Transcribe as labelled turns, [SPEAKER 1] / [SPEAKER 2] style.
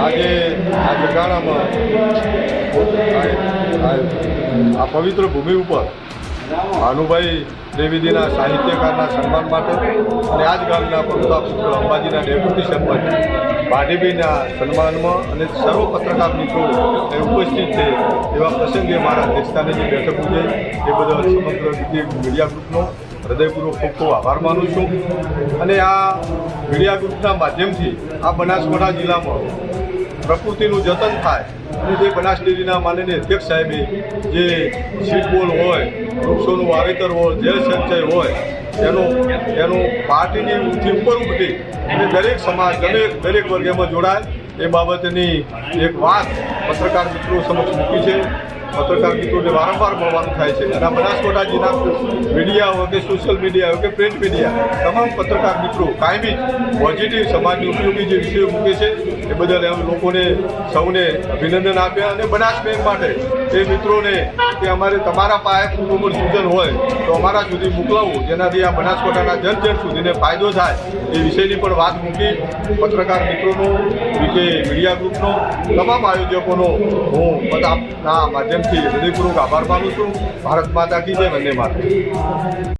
[SPEAKER 1] આજે આ જગાણામાં આ- પવિત્ર ભૂમિ ઉપર ભાનુભાઈ દેવીજીના સાહિત્યકારના સન્માન માટે અને આ જ ગામના પ્રભુતા પુત્ર અંબાજીના ડેપ્યુટી સરપંચ ભાટીભાઈના સન્માનમાં અને સર્વ પત્રકાર મિત્રો એ ઉપસ્થિત છે એવા પ્રસંગે મારા અધ્યક્ષતાની જે બેઠક છે એ બદલ સમગ્ર મીડિયા ગ્રુપનો હૃદયપૂર્વક ખૂબ ખૂબ આભાર માનું છું. અને આ મીડિયા ગ્રુપના માધ્યમથી આ બનાસકાંઠા જિલ્લામાં પ્રકૃતિનું જતન થાય અને જે બનાસ ડેરીના માનનીય અધ્યક્ષ સાહેબે જે સીટબોલ હોય, વૃક્ષોનું વાવેતર હોય, જળ સંચય હોય, એનું એનું પાર્ટીની થી ઉપર ઉઠી અને દરેક સમાજ દરેક દરેક વર્ગ એમાં જોડાય, એ બાબતની એક વાત પત્રકાર મિત્રો સમક્ષ મૂકી છે. પત્રકાર મિત્રોને વારંવાર મળવાનું થાય છે. અને આ બનાસકાંઠા જિલ્લા મીડિયા હોય કે સોશિયલ મીડિયા હોય કે પ્રિન્ટ મીડિયા તમામ પત્રકાર મિત્રો, કાયમી પોઝિટિવ સમાજની ઉપયોગી જે વિષયો મૂકે છે, એ બદલ એમ લોકોને સૌને અભિનંદન આપ્યા અને બનાસ બેંક માટે એ મિત્રોને કે અમારે તમારા પાસે ઉપર સૂચન હોય, તો અમારા સુધી મોકલાવવું જેનાથી આ બનાસકાંઠાના જન જન સુધીને ફાયદો થાય, એ વિષયની પણ વાત મૂકી પત્રકાર મિત્રોનો કે મીડિયા ગ્રુપનો, તમામ આયોજકોનો હું બધા આ માધ્યમથી હૃદયપૂર્વક આભાર માનું છું. ભારત માતા કી જય વંદે માતા